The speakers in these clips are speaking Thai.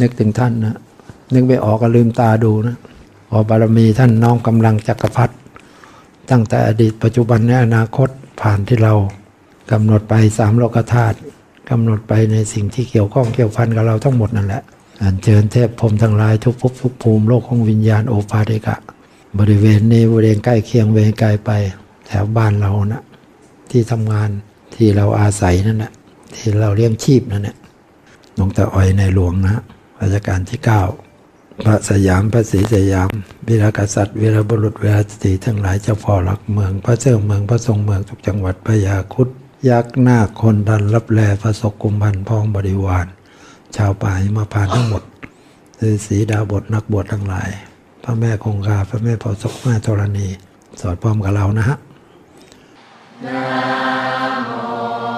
นึกถึงท่านนะนึกไม่ออกก็ลืมตาดูนะพอบารมีท่านน้อมกำลังจักรพรรดิตั้งแต่อดีตปัจจุบันและอนาคตผ่านที่เรากำหนดไปสามโลกธาตุกำหนดไปในสิ่งที่เกี่ยวข้องเกี่ยวพันกับเราทั้งหมดนั่นแหละอันเชิญเทพพรมทั้งหลายทุกภพทุกภูมิโลกของวิญญาณโอปาเดกะ บริเวณนี้บริเวณใกล้เคียงเวรไกลไป แถวบ้านเรานะที่ทำงานที่เราอาศัยนั่นแหละที่เราเลี้ยงชีพนั่นแหละหลวงตาอ้อยในหลวงนะ รัชกาลที่เก้าพระสยามพระศรีสยามวีรกษัตริย์วีรบุรุษวีรสตรีทั้งหลายเจ้าพ่อหลักเมือง พระเจ้าเมืองพระทรงเมืองทุกจังหวัดพระยาครุดยักษ์หน้าคคนดันรับแลพระศกกุมพันธ์พ้องบริวาร ชาวป่าหิมาพานทั้งหมดฤาษีดาวบทนักบวชทั้งหลาย พระแม่คงคาพระแม่เผาศกแม่ธรณี สอดพร้อมกับเรานะฮะศีส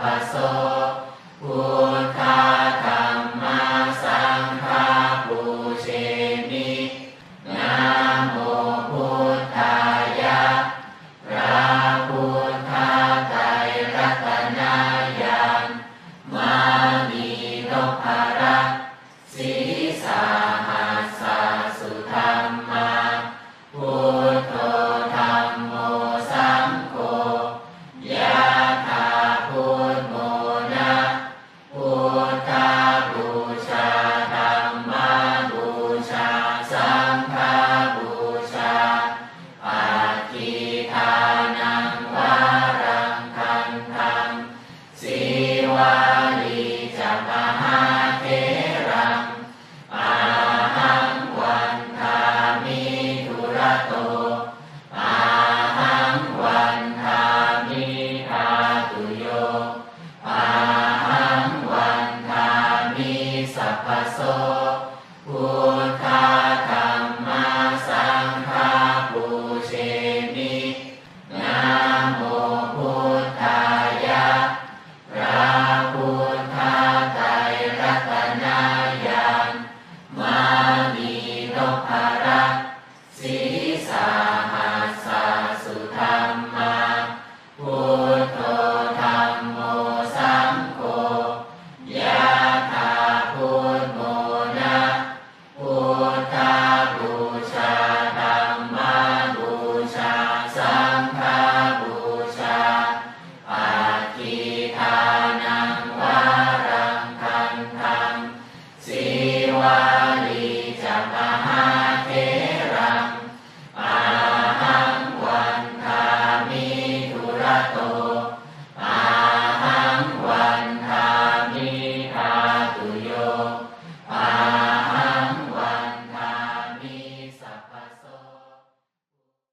Pasok.